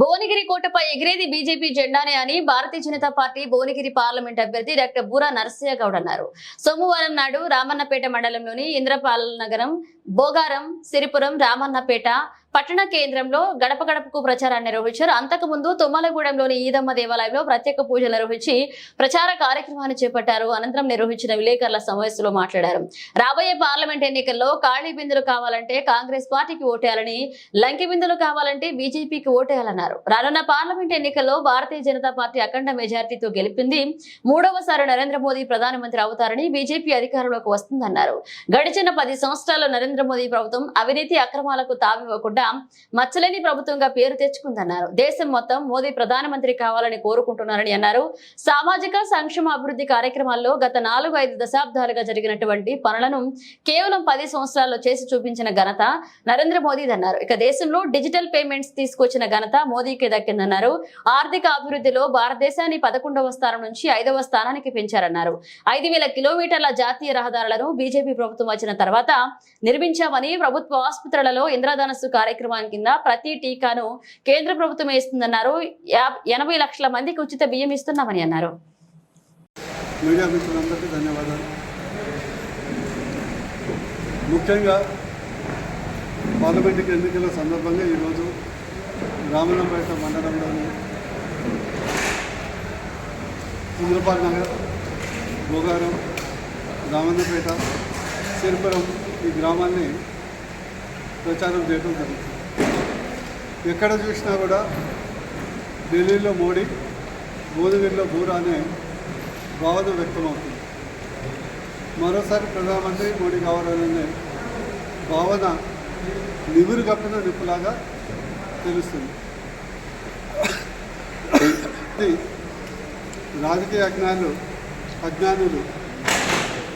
Bhuvanagiri కోటపై ఎగిరేది BJP జెండానే అని Bharatiya Janata party Bhuvanagiri parliament అభ్యర్థి డాక్టర్ బూరా నరసయ్య గౌడ్ అన్నారు. సోమవారం నాడు రామన్నపేట మండలంలోని ఇంద్రపాల భోగారం బోగారం సిరిపురం రామన్నపేట పట్టణ కేంద్రంలో గడప గడపకు ప్రచారాన్ని నిర్వహించారు. అంతకుముందు తుమ్మలగూడెంలోని ఈదమ్మ దేవాలయంలో ప్రత్యేక పూజలు నిర్వహించి ప్రచార కార్యక్రమాన్ని చేపట్టారు. అనంతరం నిర్వహించిన విలేకరుల సమావేశంలో మాట్లాడారు. రాబోయే పార్లమెంట్ ఎన్నికల్లో ఖాళీ బిందులు కావాలంటే కాంగ్రెస్ పార్టీకి ఓటేయాలని లంకి బిందులు కావాలంటే బీజేపీకి ఓటేయాలన్నారు. రానున్న పార్లమెంట్ ఎన్నికల్లో భారతీయ జనతా పార్టీ అఖండ మెజార్టీతో గెలిపింది. మూడవసారి నరేంద్ర మోదీ ప్రధానమంత్రి అవుతారని బీజేపీ అధికారంలోకి వస్తుందన్నారు. గడిచిన పది సంవత్సరాల్లో నరేంద్ర మోదీ ప్రభుత్వం అవినీతి అక్రమాలకు తావివ్వకుండా మచ్చలేని ప్రభుత్వంగా పేరు తెచ్చుకుందన్నారు. దేశం మొత్తం మోదీ ప్రధానమంత్రి కావాలని కోరుకుంటున్నారని అన్నారు. సామాజిక సంక్షేమ అభివృద్ధి కార్యక్రమాల్లో గత నాలుగు ఐదు దశాబ్దాలుగా జరిగినటువంటి పనులను కేవలం పది సంవత్సరాల్లో చేసి చూపించిన ఘనత నరేంద్ర మోదీదన్నారు ఇక దేశంలో డిజిటల్ పేమెంట్స్ తీసుకొచ్చిన ఘనత మోదీకే దక్కిందన్నారు. ఆర్థిక అభివృద్ధిలో భారతదేశాన్ని పదకొండవ స్థానం నుంచి ఐదవ స్థానానికి పెంచారన్నారు. ఐదు వేల కిలోమీటర్ల జాతీయ రహదారులను బీజేపీ ప్రభుత్వం వచ్చిన తర్వాత నిర్మించామని ప్రభుత్వ ఆసుపత్రులలో ఇంద్రధనస్సు కార్యక్రమం కింద ప్రతి టీకాను కేంద్ర ప్రభుత్వం వేస్తుందన్నారు. ఎనభై లక్షల మందికి ఉచిత బియ్యం ఇస్తున్నామని అన్నారు. ముఖ్యంగా పార్లమెంటుకి ఎన్నికల సందర్భంగా ఈరోజు రామనంపేట మండలంలోని ఇంద్రపాల్ నగర్ భోగారం రామన్నపేట సిరిపురం ఈ గ్రామాన్ని ప్రచారం చేయడం జరుగుతుంది. ఎక్కడ చూసినా కూడా ఢిల్లీలో మోడీ భువనగిరిలో బూరా అనే భావన వ్యక్తమవుతుంది. మరోసారి ప్రధానమంత్రి మోడీ కావాలనే భావన నివురు కప్పిన నిప్పులాగా తెలుస్తుంది. రాజకీయ అజ్ఞానులు అజ్ఞానులు